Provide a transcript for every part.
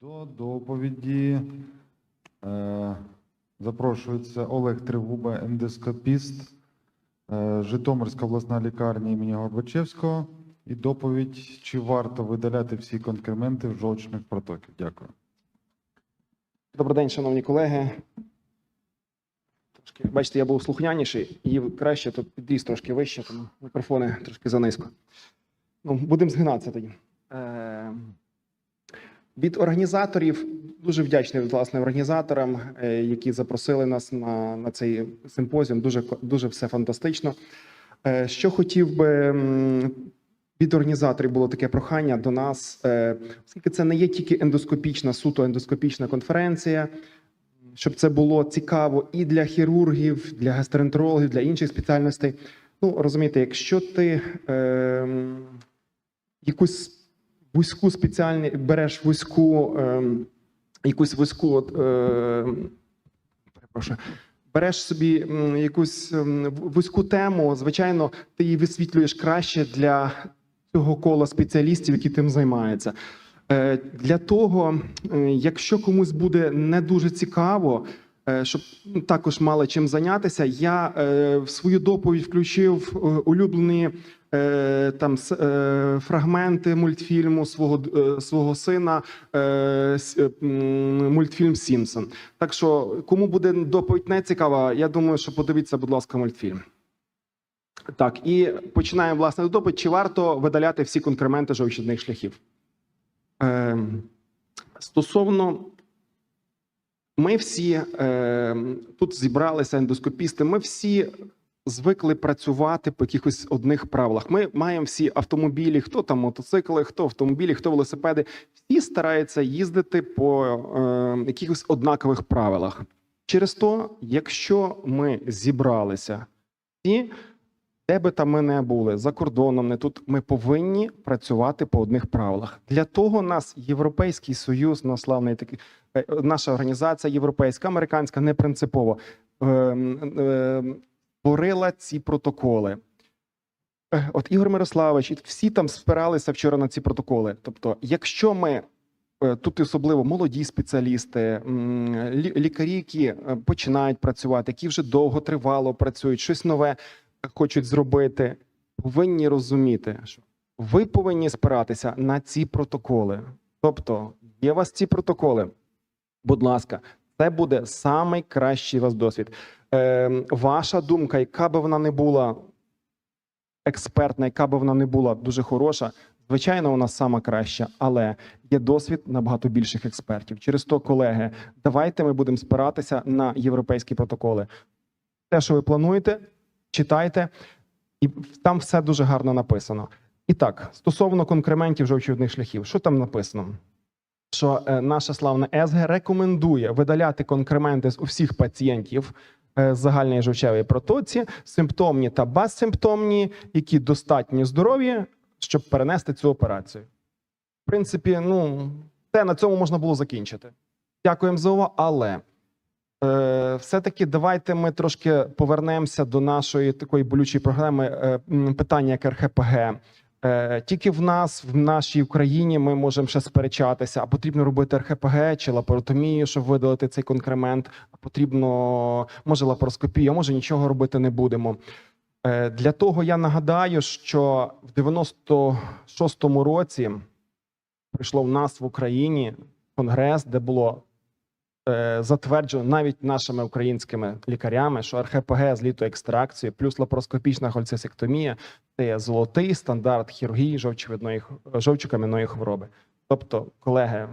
До доповіді е, запрошується Олег Тригуба, ендоскопіст, е, Житомирська обласна лікарня імені Горбачевського. І доповідь, чи варто видаляти всі конкременти в жовчних протоків. Дякую. Добрий день, шановні колеги. Трошки, бачите, я був слухняніший, і краще тут підріс трошки вище, тому мікрофони трошки занизько. Ну, будемо згинатися тоді. Е, від організаторів дуже вдячний власне організаторам, е, які запросили нас на, на цей симпозіум. Дуже, дуже все фантастично. Е, що хотів би від організаторів було таке прохання до нас, е, оскільки це не є тільки ендоскопічна, суто ендоскопічна конференція, щоб це було цікаво і для хірургів, для гастроентерологів, для інших спеціальностей. Ну, розумієте, якщо ти е, якусь вузьку спеціальні береш вузьку, е, якусь вузьку, от, е, перепрошую, береш собі якусь вузьку тему, звичайно, ти її висвітлюєш краще для цього кола спеціалістів, які тим займаються. Е, Для того, е, якщо комусь буде не дуже цікаво, е, щоб ну, також мали чим зайнятися, я в свою доповідь включив улюблені е, там е, фрагменти мультфільму свого е, свого сина, е, е, мультфільм Сімпсон. Так що, кому буде доповідь не цікава, я думаю, що подивіться, будь ласка, мультфільм. Так, і починаємо власне доповідь. Чи варто видаляти всі конкременти жовчних шляхів? Е, стосовно ми всі е, тут зібралися ендоскопісти. Ми всі звикли працювати по якихось одних правилах. Ми маємо всі автомобілі, хто там мотоцикли, хто автомобілі, хто велосипеди. Всі стараються їздити по е, якихось однакових правилах. Через то, якщо ми зібралися всі, де би там ми не були за кордоном, не тут, ми повинні працювати по одних правилах. Для того нас Європейський Союз, наш славний такий, е, наша організація європейська, американська, не принципово е, е, створила ці протоколи. Е, От Ігор Мирославович, всі там спиралися вчора на ці протоколи. Тобто, якщо ми е, тут особливо молоді спеціалісти, лікарі, які е, починають працювати, які вже довго тривало працюють, щось нове хочуть зробити, повинні розуміти, що ви повинні спиратися на ці протоколи. Тобто, є у вас ці протоколи, будь ласка, це буде найкращий вас досвід. Е, ваша думка, яка би вона не була експертна, яка би вона не була дуже хороша, звичайно, вона сама краща, але є досвід набагато більших експертів. Через то, колеги, давайте ми будемо спиратися на європейські протоколи. Те, що ви плануєте, читайте, і там все дуже гарно написано. І так, стосовно конкрементів жовчовидних шляхів, що там написано? Що е, наша славна ЕСГ рекомендує видаляти конкременти з усіх пацієнтів загальної жовчевої протоці, симптомні та безсимптомні, які достатньо здорові, щоб перенести цю операцію. В принципі, ну, те на цьому можна було закінчити. Дякуємо за увагу, але е, все-таки давайте ми трошки повернемося до нашої такої болючої проблеми е, питання як РХПГ. Е, Тільки в нас, в нашій Україні, ми можемо ще сперечатися, а потрібно робити РХПГ чи лапаротомію, щоб видалити цей конкремент, а потрібно може лапароскопію, а може нічого робити не будемо. Е, Для того я нагадаю, що в 96-му році прийшло в нас в Україні конгрес, де було затверджено навіть нашими українськими лікарями, що РХПГ з літоекстракцією плюс лапароскопічна хольцисектомія це є золотий стандарт хірургії жовчовидної х- жовчокам'яної хвороби. Тобто, колеги,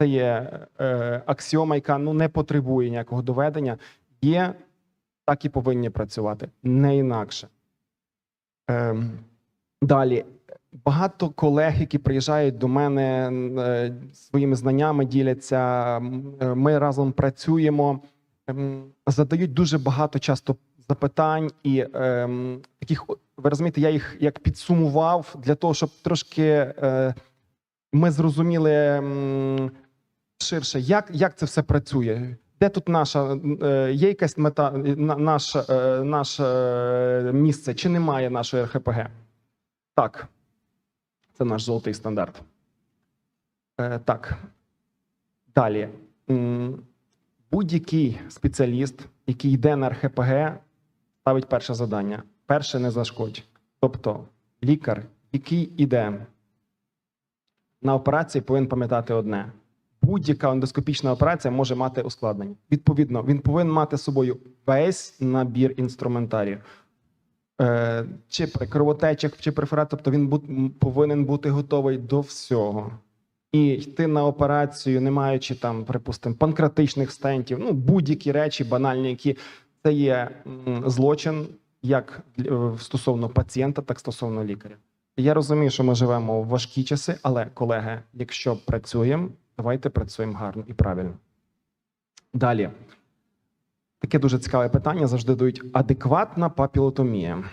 це є е, аксіома, яка ну не потребує ніякого доведення. Є так і повинні працювати, не інакше. Ем, далі. Багато колег, які приїжджають до мене е, своїми знаннями, діляться. е, Ми разом працюємо, ем, задають дуже багато часто запитань і ем, таких, ви розумієте, я їх як підсумував для того, щоб трошки е, ми зрозуміли м, ширше, як, як це все працює. Де тут наша е, є якась мета, на- наш, е, наше е, місце, чи немає нашої РХПГ? Так, це наш золотий стандарт. Е, так. Далі. Будь-який спеціаліст, який йде на РХПГ, ставить перше завдання. Перше не зашкодь. Тобто лікар, який іде на операції, повинен пам'ятати одне: будь-яка ендоскопічна операція може мати ускладнення. Відповідно, він повинен мати з собою весь набір інструментарію. Е, чи при кровотечах, чи преферат, тобто він бу- повинен бути готовий до всього. І йти на операцію, не маючи там, припустимо, панкратичних стентів, ну будь-які речі банальні, які це є злочин як е, стосовно пацієнта, так стосовно лікаря. Я розумію, що ми живемо в важкі часи, але колеги, якщо працюємо, давайте працюємо гарно і правильно. Далі. Таке дуже цікаве питання завжди дають: адекватна папілотомія.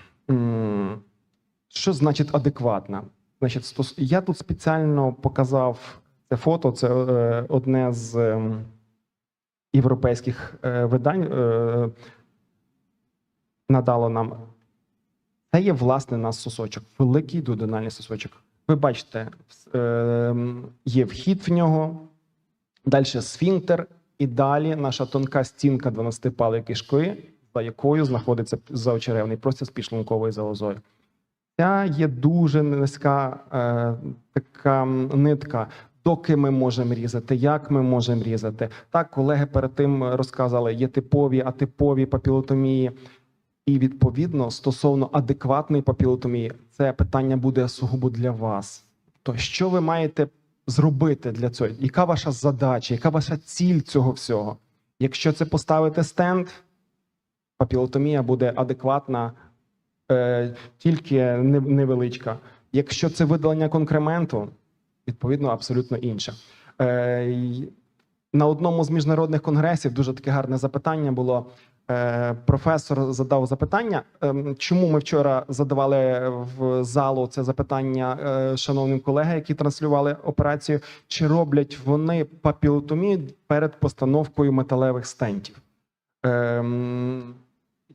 Що значить адекватна? Значить, я тут спеціально показав це фото. Це е, одне з ем, європейських е, видань. Е, надало нам. Це є власне наш сосочок, великий дуоденальний сосочок. Ви бачите, е, є вхід в нього, далі сфінктер, і далі наша тонка стінка 12-палої кишки, за якою знаходиться заочеревний простір з підшлунковою залозою. Ця є дуже низька е, така нитка. Доки ми можемо різати, як ми можемо різати. Так, колеги перед тим розказали, є типові, атипові папілотомії. І відповідно стосовно адекватної папілотомії, це питання буде сугубо для вас. То що ви маєте зробити для цього? Яка ваша задача, яка ваша ціль цього всього? Якщо це поставити стенд, папілотомія буде адекватна, е, тільки невеличка. Якщо це видалення конкременту, відповідно абсолютно інше. Е, на одному з міжнародних конгресів дуже таке гарне запитання було. Е, Професор задав запитання, ем, чому ми вчора задавали в залу це запитання е, шановним колегам, які транслювали операцію, чи роблять вони папілотомію перед постановкою металевих стентів?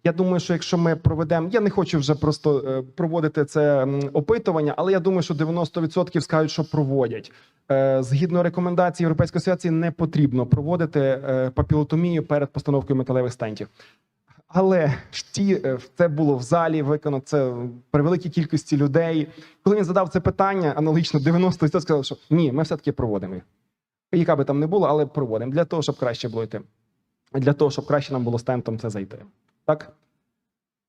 Я думаю, що якщо ми проведемо, я не хочу вже просто е, проводити це опитування, але я думаю, що 90% скажуть, що проводять. Е, Згідно рекомендацій Європейської асоціації, не потрібно проводити е, папілотомію перед постановкою металевих стентів. Але ж ті, це було в залі виконано це при великій кількості людей. Коли він задав це питання, аналогічно 90% сказали, що ні, ми все-таки проводимо їх. Яка би там не було, але проводимо для того, щоб краще було йти. Для того, щоб краще нам було стентом це зайти. Так?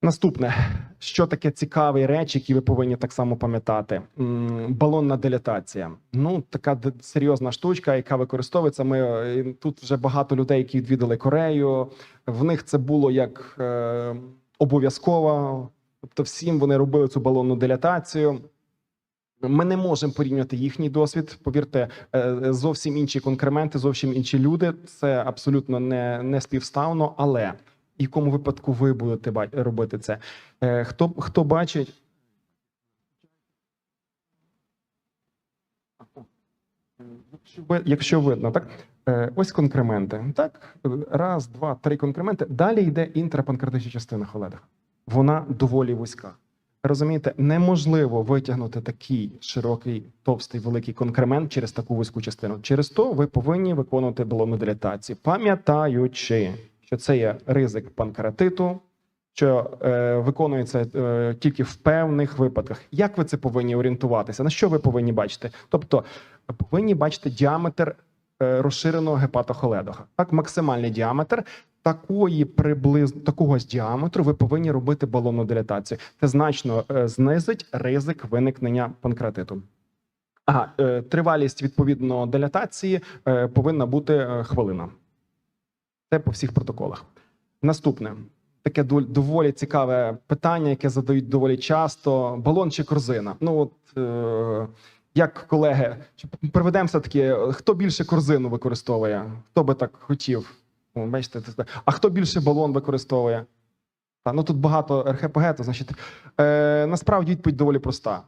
Наступне, що таке цікаві речі, які ви повинні так само пам'ятати? Балонна дилатація. Ну, така серйозна штучка, яка використовується. Ми е, тут вже багато людей, які відвідали Корею. В них це було як е, обов'язково. Тобто, всім вони робили цю балонну дилатацію. Ми не можемо порівняти їхній досвід. Повірте, е, зовсім інші конкременти, зовсім інші люди. Це абсолютно не, не співставно. Але в якому випадку ви будете робити це? Е, Хто, хто бачить? Якщо видно, так Е, ось конкременти. Так, раз, два, три конкременти. Далі йде інтрапанкратична частина холеда. Вона доволі вузька. Розумієте, неможливо витягнути такий широкий, товстий, великий конкремент через таку вузьку частину. Через то ви повинні виконувати балонну дилатацію, пам'ятаючи, що це є ризик панкератиту, що е, виконується е, тільки в певних випадках. Як ви це повинні орієнтуватися? На що ви повинні бачити? Тобто, повинні бачити діаметр е, розширеного гепатохоледога. Так, максимальний діаметр. Такої приблизно такого ж діаметру ви повинні робити балонну дилатацію. Це значно е, знизить ризик виникнення панкреатиту. Ага, е, тривалість відповідно дилатації е, повинна бути е, хвилина. Це по всіх протоколах. Наступне таке дов- доволі цікаве питання, яке задають доволі часто: балон чи корзина. Ну от е, як колеги, приведемо все таки, хто більше корзину використовує? Хто би так хотів? Бачите, а хто більше балон використовує? Та, ну тут багато РХПГ, то значить, е, насправді відповідь доволі проста.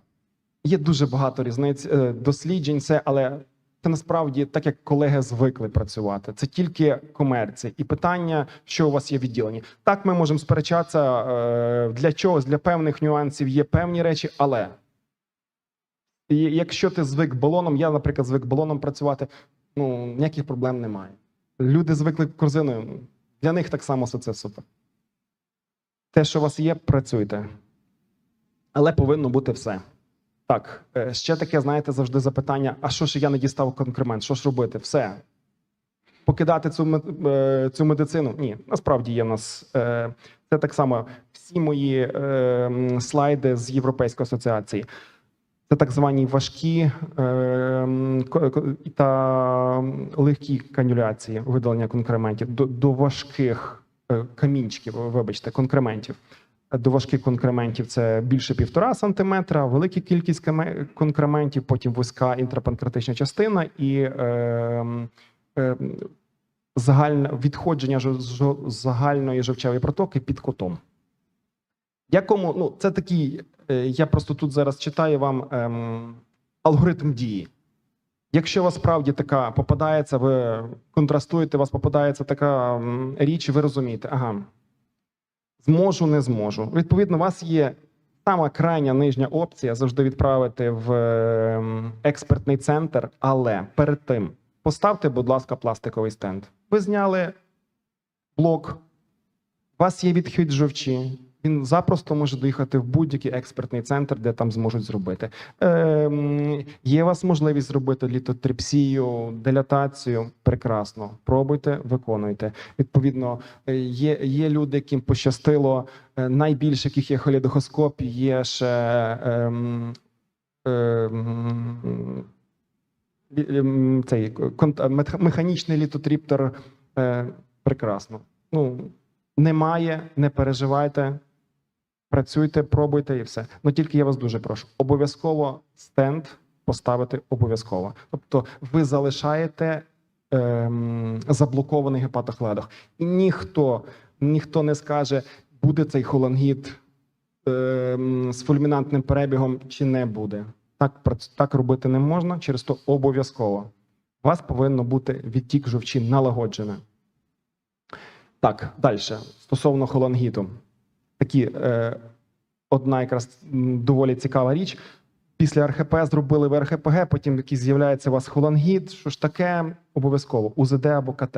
Є дуже багато різниць е, досліджень, це, але це насправді так, як колеги звикли працювати. Це тільки комерція і питання, що у вас є відділені. Так, ми можемо сперечатися е, для чогось, для певних нюансів є певні речі, але і якщо ти звик балоном, я, наприклад, звик балоном працювати. ну ніяких проблем немає. Люди звикли корзиною. Для них так само все це супер. Те, що у вас є, працюйте. Але повинно бути все. Так, е, ще таке, знаєте, завжди запитання: а що ж я не дістав конкремент? Що ж робити? Все. Покидати цю, е, цю медицину? Ні, насправді є в нас. е, Це так само всі мої слайди з Європейської асоціації. Це так звані важкі та легкі канюляції видалення конкрементів до, до важких камінчиків, вибачте, конкрементів. До важких конкрементів це більше півтора сантиметра, велика кількість конкрементів, потім вузька інтрапанкратична частина і е, е, загальне відходження загальної жовчевої протоки під котом. Якому, ну, це такий, е, я просто тут зараз читаю вам ем, алгоритм дії. Якщо у вас справді така попадається, ви контрастуєте, у вас попадається така річ, ви розумієте, ага, зможу, не зможу. Відповідно, у вас є сама крайня нижня опція завжди відправити в ем, експертний центр, але перед тим поставте, будь ласка, пластиковий стенд. Ви зняли блок, у вас є відхід жовчі. Він запросто може доїхати в будь-який експертний центр, де там зможуть зробити. Ем, є у вас можливість зробити літотрипсію, дилатацію. Прекрасно. Пробуйте, виконуйте. Відповідно, е, є, є люди, яким пощастило. е, Найбільше, яких є холідохоскоп, є ще ем, лі- ем, цей механічний літотриптор. Е, прекрасно. Ну, немає, не переживайте. Працюйте, пробуйте і все. Ну тільки я вас дуже прошу. Обов'язково стенд поставити обов'язково. Тобто, ви залишаєте ем, заблокований гепатохледох. І ніхто, ніхто не скаже, буде цей холангіт ем, з фульмінантним перебігом чи не буде. Так, так робити не можна, через то обов'язково. У вас повинно бути відтік жовчі налагоджене. Так, далі. Стосовно холангіту. Такі, е, одна якраз доволі цікава річ. Після РХП зробили в РХПГ, потім якийсь з'являється у вас холангіт. Що ж таке? Обов'язково УЗД або КТ.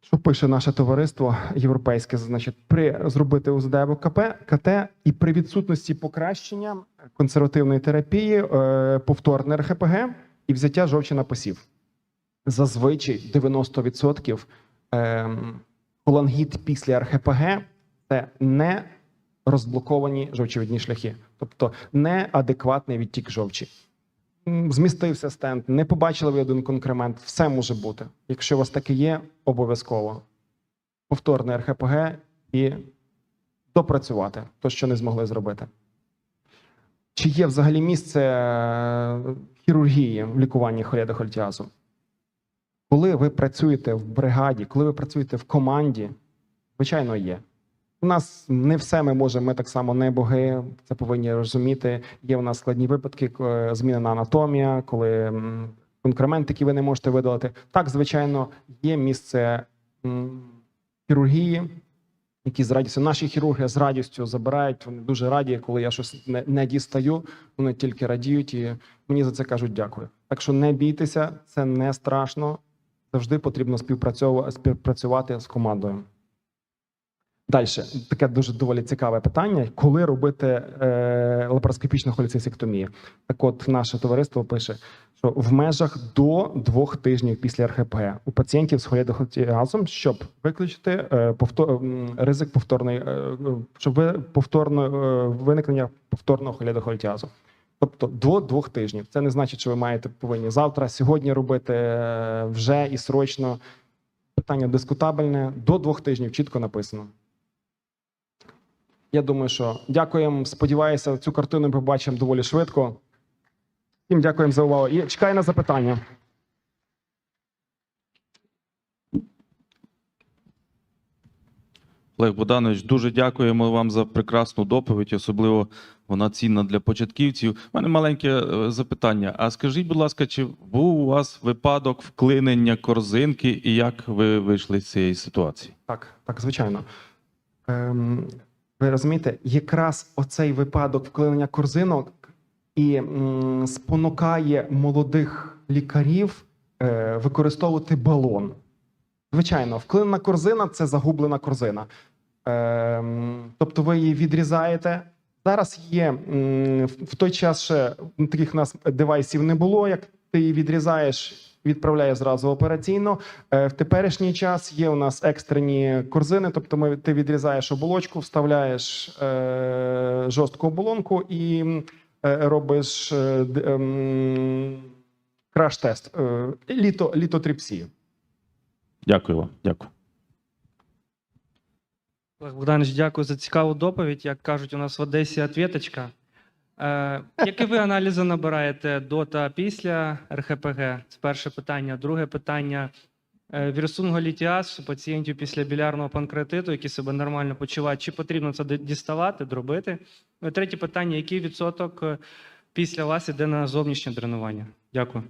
Що пише наше товариство європейське? Значить, при зробити УЗД або КП, КТ і при відсутності покращення консервативної терапії, е, повторне РХПГ і взяття жовчі на посів. Зазвичай 90% ем, холангіт після РХПГ це не розблоковані жовчовидні шляхи, тобто неадекватний відтік жовчі. Змістився стенд, не побачили ви один конкремент, все може бути. Якщо у вас таке є, обов'язково повторне РХПГ і допрацювати то, що не змогли зробити. Чи є взагалі місце е, хірургії в лікуванні холєдохольтіазу? Коли ви працюєте в бригаді, коли ви працюєте в команді, звичайно, є. У нас не все ми можемо, ми так само не боги, це повинні розуміти. Є у нас складні випадки, е, змінена анатомія, коли конкремент, який ви не можете видалити. Так, звичайно, є місце хірургії, які з радістю, наші хірурги з радістю забирають. Вони дуже раді, коли я щось не, не дістаю. Вони тільки радіють і мені за це кажуть дякую. Так що не бійтеся, це не страшно. Завжди потрібно співпрацьову- співпрацювати з командою. Далі таке дуже доволі цікаве питання: коли робити е, лапароскопічну холецистектомію? Так, от наше товариство пише, що в межах до двох тижнів після РХПГ у пацієнтів з холедохотіазом, щоб виключити е, повтор, ризик повторної, е, щоб ви повторно е, виникнення повторного холедохотіазу. Тобто до двох тижнів. Це не значить, що ви маєте повинні завтра, сьогодні робити е, вже і срочно. Питання дискутабельне. До двох тижнів чітко написано. Я думаю, що дякуємо. Сподіваюся, цю картину ми побачимо доволі швидко. Всім дякуємо за увагу. І чекаю на запитання. Олег Богданович, дуже дякуємо вам за прекрасну доповідь, особливо вона цінна для початківців. У мене маленьке е, запитання. А скажіть, будь ласка, чи був у вас випадок вклинення корзинки і як ви вийшли з цієї ситуації? Так, так, звичайно. Ем, ви розумієте, якраз оцей випадок вклинення корзинок і спонукає молодих лікарів е, використовувати балон. Звичайно, вклинена корзина це загублена корзина. Ем, тобто ви її відрізаєте. Зараз є в той час ще таких нас девайсів не було. Як ти її відрізаєш, відправляє зразу операційно. Е, В теперішній час є у нас екстрені корзини, тобто ми, ти відрізаєш оболочку, вставляєш е, жорстку оболонку і е, робиш краш-тест, е, літо, літотріпсію. Дякую вам. Дякую. Олег Богданович, дякую за цікаву доповідь. Як кажуть, у нас в Одесі отвіточка. Е, які ви аналізи набираєте до та після РХПГ? Це перше питання. Друге питання. Е, Вірсунголітіаз у пацієнтів після білярного панкреатиту, які себе нормально почувають. Чи потрібно це діставати, дробити? І третє питання: який відсоток е, після вас іде на зовнішнє дренування? Дякую.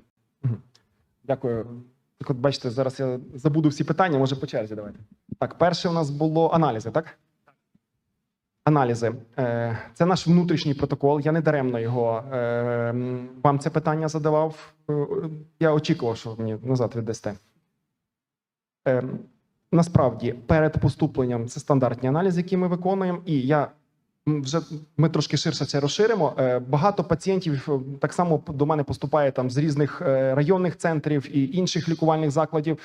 Дякую. Так от бачите, зараз я забуду всі питання, може по черзі давайте. Так, перше у нас було аналізи, так? Аналізи. Е, Це наш внутрішній протокол. Я не даремно його е, вам це питання задавав. Е, Я очікував, що мені назад віддасте. Е, Насправді, перед поступленням це стандартні аналізи, які ми виконуємо, і я вже ми трошки ширше це розширимо. Е, Багато пацієнтів е, так само до мене поступає там з різних е, районних центрів і інших лікувальних закладів.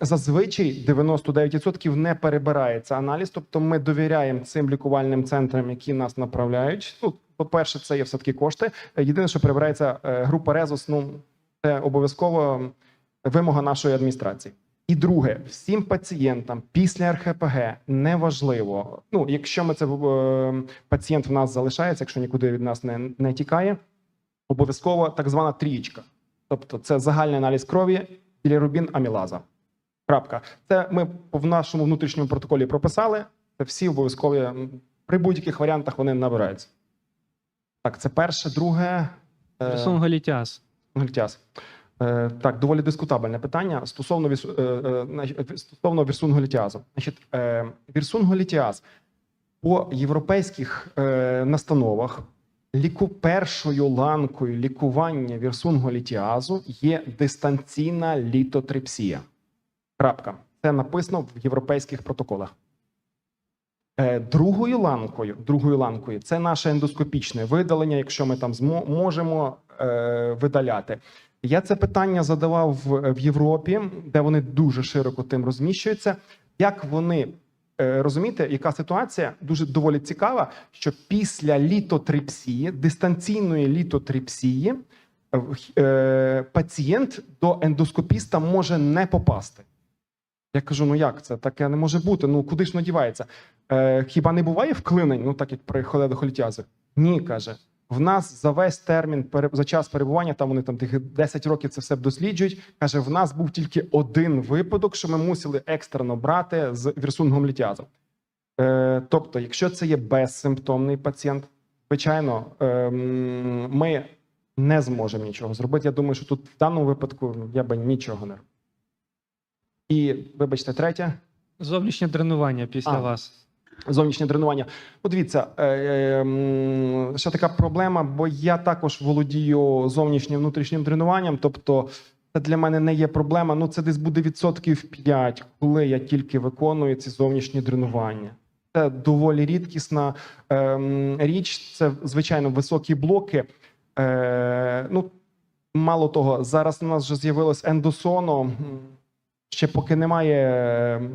Зазвичай 99% не перебирається аналіз. Тобто, ми довіряємо цим лікувальним центрам, які нас направляють. Ну, по-перше, це є все таки кошти. Єдине, що перебирається група резус. Ну це обов'язково вимога нашої адміністрації. І друге, всім пацієнтам після РХПГ неважливо. Ну, якщо ми це е, пацієнт в нас залишається, якщо нікуди від нас не, не тікає, обов'язково так звана трієчка. Тобто це загальний аналіз крові, білірубін, амілаза. Крапка. Це ми в нашому внутрішньому протоколі прописали. Це всі обов'язкові при будь-яких варіантах вони набираються. Так, це перше, друге. е. Гультяс. Е, так, доволі дискутабельне питання стосовно е, е, стосовно вірсунголітіазу. Значить, вірсунголітіаз по європейських настановах ліку першою ланкою лікування вірсунголітіазу є дистанційна літотрипсія. Крапка. Це написано в європейських протоколах. Другою ланкою, другою ланкою це наше ендоскопічне видалення, якщо ми там змо- можемо е, видаляти. Я це питання задавав в, в Європі, де вони дуже широко тим розміщуються. Як вони е, розумієте, яка ситуація дуже доволі цікава, що після літотрипсії, дистанційної літотрипсії, е, е, пацієнт до ендоскопіста може не попасти. Я кажу: ну як це? Таке не може бути. Ну куди ж надівається? Е, хіба не буває вклинень, ну так як при холедохолітязі? Ні, каже. В нас за весь термін за час перебування, там вони там тих 10 років це все досліджують. Каже, в нас був тільки один випадок, що ми мусили екстрено брати з вірсунгом літіазом. Е, тобто, якщо це є безсимптомний пацієнт, звичайно, ем, ми не зможемо нічого зробити. Я думаю, що тут в даному випадку я би нічого не робив. І, вибачте, третє. Зовнішнє дренування після А. вас. Зовнішнє тренування. От дивіться, е, е, ще така проблема, бо я також володію зовнішнім внутрішнім тренуванням. Тобто, це для мене не є проблема. Ну, це десь буде відсотків 5, коли я тільки виконую ці зовнішні тренування. Це доволі рідкісна е, річ. Це звичайно високі блоки. Ну, мало того, зараз у нас вже з'явилось ендосоно. Ще поки немає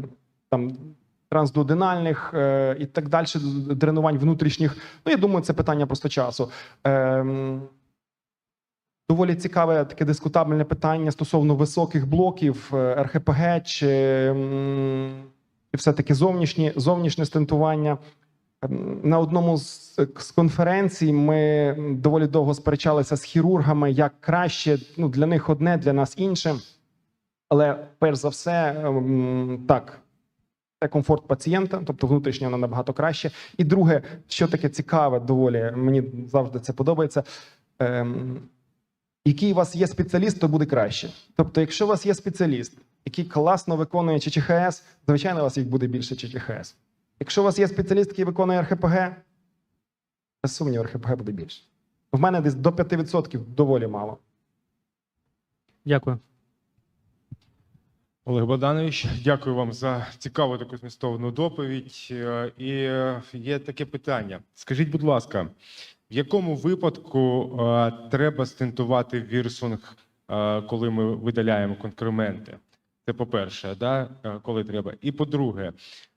там трансдуденальних е, і так далі, дренувань внутрішніх. Ну, я думаю, це питання просто часу. Ем, доволі цікаве таке дискутабельне питання стосовно високих блоків е, РХПГ чи, чи все-таки зовнішні, зовнішнє стентування. Ем, На одному з, з конференцій ми доволі довго сперечалися з хірургами, як краще ну, для них одне, для нас інше. Але перш за все, ем, так, це комфорт пацієнта, тобто внутрішньо вона набагато краще. І друге, що таке цікаве, доволі мені завжди це подобається. Ем, який у вас є спеціаліст, то буде краще. Тобто, якщо у вас є спеціаліст, який класно виконує ЧЧХС, звичайно, у вас їх буде більше ЧЧХС. Якщо у вас є спеціаліст, який виконує РХПГ, без сумніву, РХПГ буде більше. В мене десь до 5% доволі мало. Дякую. Олег Богданович, дякую вам за цікаву таку змістовну доповідь. Е, І є таке питання. Скажіть, будь ласка, в якому випадку е, треба стентувати вірсунг, е, коли ми видаляємо конкременти? Це по-перше, да? коли треба. І по-друге,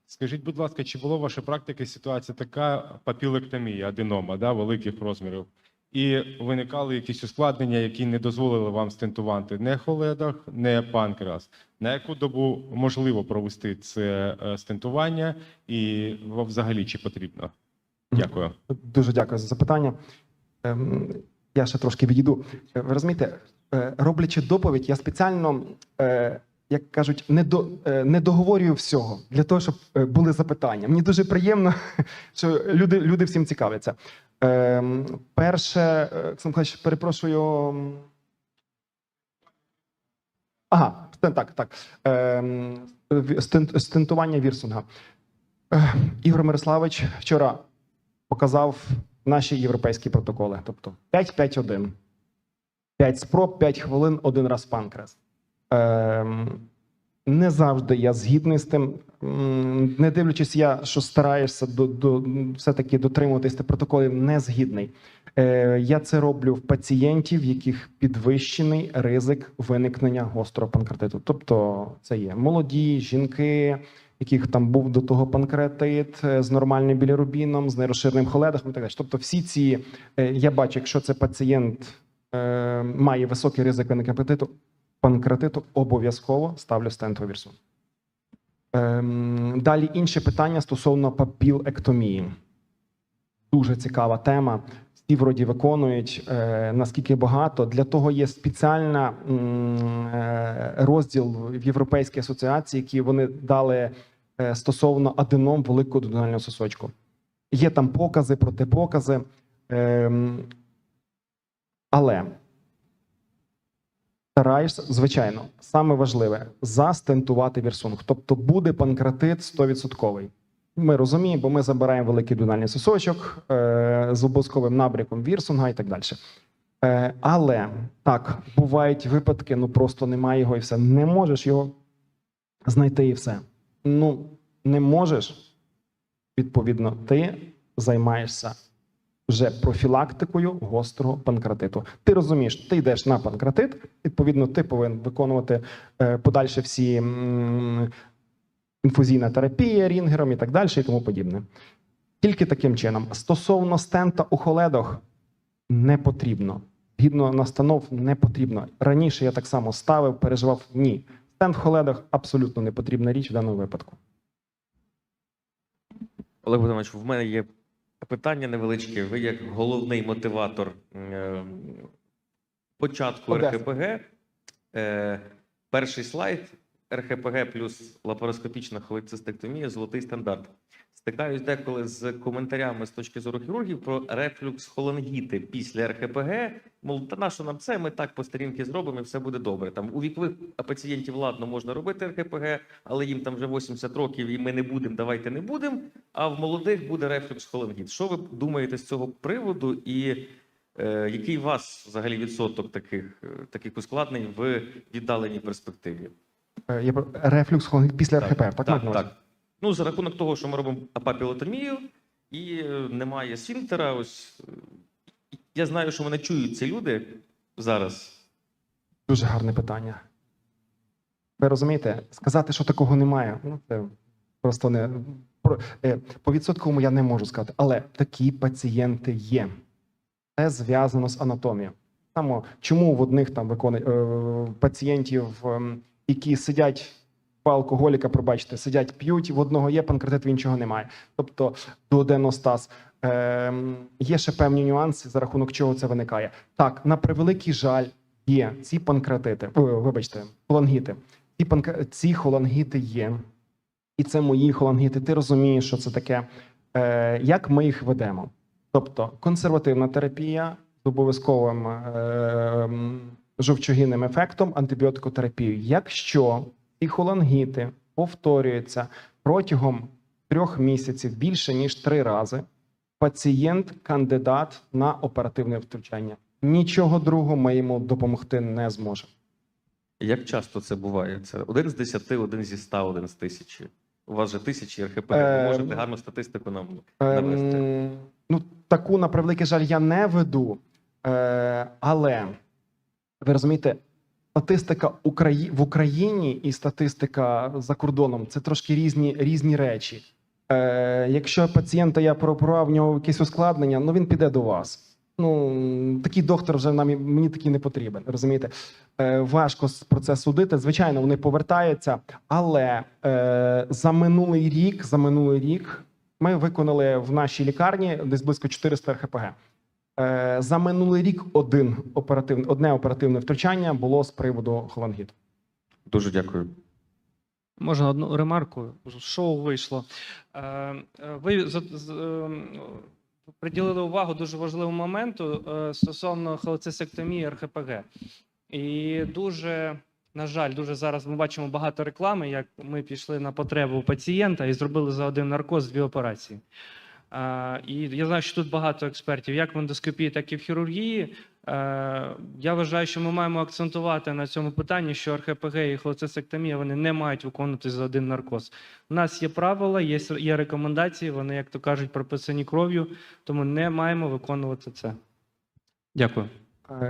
скажіть, будь ласка, чи була в вашій практиці ситуація така папілектомія, аденома, да, великих розмірів? І виникали якісь ускладнення, які не дозволили вам стентувати не холедах, не панкреас. На яку добу можливо провести це е, стентування, і взагалі чи потрібно? Дякую. Дуже дякую за запитання. Ем, Я ще трошки відійду. Е, Ви розумієте, е, роблячи доповідь, я спеціально, як кажуть, не, до, е, не договорюю всього для того, щоб е, були запитання. Мені дуже приємно, що люди, люди всім цікавляться. Ем, Перше, е, Михайлович, перепрошую. Ага, так, так. Ві- Стентування Вірсунга. Е, Ігор Мирославович вчора показав наші європейські протоколи. Тобто 5-5-1. 5 спроб, 5 хвилин, один раз панкреас. Ем, не завжди я згідний з тим. Не дивлячись, я що стараєшся до, до все-таки дотримуватись тих протоколів, не згідний. Е, я це роблю в пацієнтів, в яких підвищений ризик виникнення гострого панкреатиту. Тобто, це є молоді жінки, яких там був до того панкреатит е, з нормальним білірубіном, з нейроширним холедахом так далі. Тобто, всі ці е, я бачу, якщо це пацієнт має високий ризик виникнення панкреатиту, панкреатиту обов'язково ставлю стентовий. Ем, далі інше питання стосовно папілектомії. Дуже цікава тема. Всі вроді виконують е, наскільки багато. Для того є спеціальна е, розділ в Європейській асоціації, які вони дали е, стосовно аденом великого донального сосочку. Є там покази, протипокази. Ем, але стараєшся, звичайно, саме важливе застентувати вірсунг. Тобто буде панкратит 100%. Ми розуміємо, бо ми забираємо великий дональний сосочок е, з обов'язковим набряком вірсунга і так далі. Е, але так, бувають випадки, ну просто немає його і все. Не можеш його знайти і все. Ну, не можеш. Відповідно, ти займаєшся вже профілактикою гострого панкратиту. Ти розумієш, ти йдеш на панкратит, відповідно, ти повинен виконувати е, подальше всі інфузійна терапія рінгером і так далі, і тому подібне. Тільки таким чином. Стосовно стента у холедах не потрібно. Згідно настанов не потрібно. Раніше я так само ставив, переживав ні. Стент в холедах абсолютно не потрібна річ в даному випадку. Олег Богданович, в мене є питання невеличке. Ви як головний мотиватор е, початку Одеса. РХПГ. Е, перший слайд РХПГ плюс лапароскопічна холецистектомія золотий стандарт. Стикаюсь деколи з коментарями з точки зору хірургів про рефлюкс холангіти після РХПГ. Мов, та на що нам це? Ми так по сторінки зробимо і все буде добре. Там у вікових пацієнтів ладно можна робити РХПГ, але їм там вже 80 років, і ми не будемо, давайте не будемо. А в молодих буде рефлюкс холангіт. Що ви думаєте з цього приводу? І е, який у вас взагалі відсоток таких, е, таких ускладнень в віддаленій перспективі? Е, Я про- рефлюкс холангіт після РХП. Так, так, так. Ну, за рахунок того, що ми робимо апапілотомію, і е, немає сфінктера. Ось я знаю, що мене чують ці люди зараз. Дуже гарне питання. Ви розумієте, сказати, що такого немає, ну це просто не е, по відсотковому я не можу сказати, але такі пацієнти є. Це зв'язано з анатомією. Само чому в одних там виконує е, пацієнтів, ем, які сидять в алкоголіка, пробачте, сидять, п'ють, в одного є панкреатит, в іншого немає. Тобто дуоденостаз. Ем, є ще певні нюанси, за рахунок чого це виникає. Так, на превеликий жаль, є ці панкреатити, о, вибачте, холангіти. Ці, панк... ці холангіти є. І це мої холангіти. Ти розумієш, що це таке. Е, як ми їх ведемо? Тобто консервативна терапія з обов'язковим е, жовчогінним ефектом, антибіотикотерапією. Якщо ці холангіти повторюються протягом трьох місяців більше ніж три рази, пацієнт кандидат на оперативне втручання. Нічого другого ми йому допомогти не зможемо. Як часто це буває? Це один з десяти, один зі ста, один з тисячі. У вас же тисячі РХП. Ви Ем, можете гарну статистику нам навести. Ем, ну, таку, на превеликий жаль, я не веду. Е, але ви розумієте, статистика в Україні і статистика за кордоном це трошки різні, різні речі. Е, якщо пацієнта я прооперував, в нього якесь ускладнення, ну він піде до вас. Ну, такий доктор вже нам мені такий не потрібен. Розумієте? Е, важко про це судити. Звичайно, вони повертаються, але е, за минулий рік, за минулий рік ми виконали в нашій лікарні десь близько 400 РХПГ. Е, За минулий рік один оперативне, одне оперативне втручання було з приводу холангіту. Дуже дякую. Можна одну ремарку? Шоу вийшло. Е, е, Ви ем, приділили увагу дуже важливому моменту стосовно холецистектомії РХПГ. І дуже, на жаль, дуже зараз ми бачимо багато реклами, як ми пішли на потребу пацієнта і зробили за один наркоз дві операції. І я знаю, що тут багато експертів, як в ендоскопії, так і в хірургії. Я вважаю, що ми маємо акцентувати на цьому питанні, що РХПГ і холецистектомія вони не мають виконуватися за один наркоз. У нас є правила, є, є рекомендації, вони, як то кажуть, прописані кров'ю, тому не маємо виконувати це. Дякую.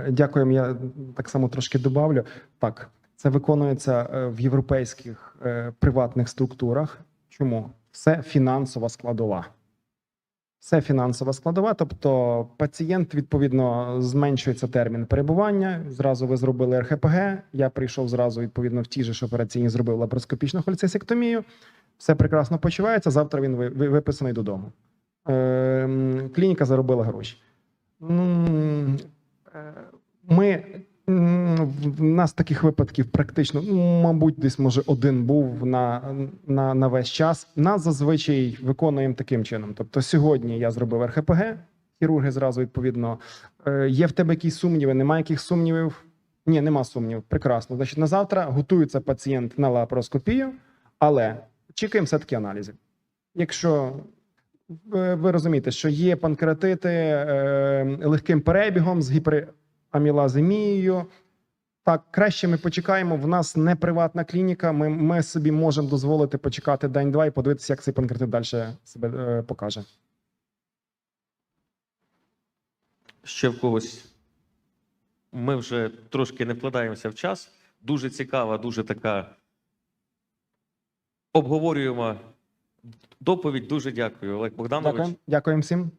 Дякуємо. Я так само трошки добавлю. Так, це виконується е, в європейських е, приватних структурах. Чому? Це фінансова складова. Це фінансова складова, тобто пацієнт відповідно зменшується термін перебування. Зразу ви зробили РХПГ. Я прийшов зразу відповідно в ті ж операційні, зробив лапароскопічну холецистектомію. Все прекрасно почувається. Завтра він ви- ви- виписаний додому. Ем, Клініка заробила гроші. Ну, е, Ми в нас таких випадків практично, ну, мабуть, десь може один був на, на, на весь час. Нас зазвичай виконуємо таким чином. Тобто, сьогодні я зробив РХПГ, хірурги зразу відповідно. е, Є в тебе якісь сумніви? Немає яких сумнівів? Ні, нема сумнівів. Прекрасно. Значить, на завтра готується пацієнт на лапароскопію, але чекаємо все-таки аналізи. Якщо ви, розумієте, що є панкреатити е, легким перебігом з гіперамілаземією. Так, краще ми почекаємо. В нас не приватна клініка. Ми, ми собі можемо дозволити почекати день-два і подивитися, як цей панкреатит далі себе е, покаже. Ще в когось. Ми вже трошки не вкладаємося в час. Дуже цікава, дуже така обговорюємо доповідь. Дуже дякую, Олег Богданович. Дякую. Дякуємо всім.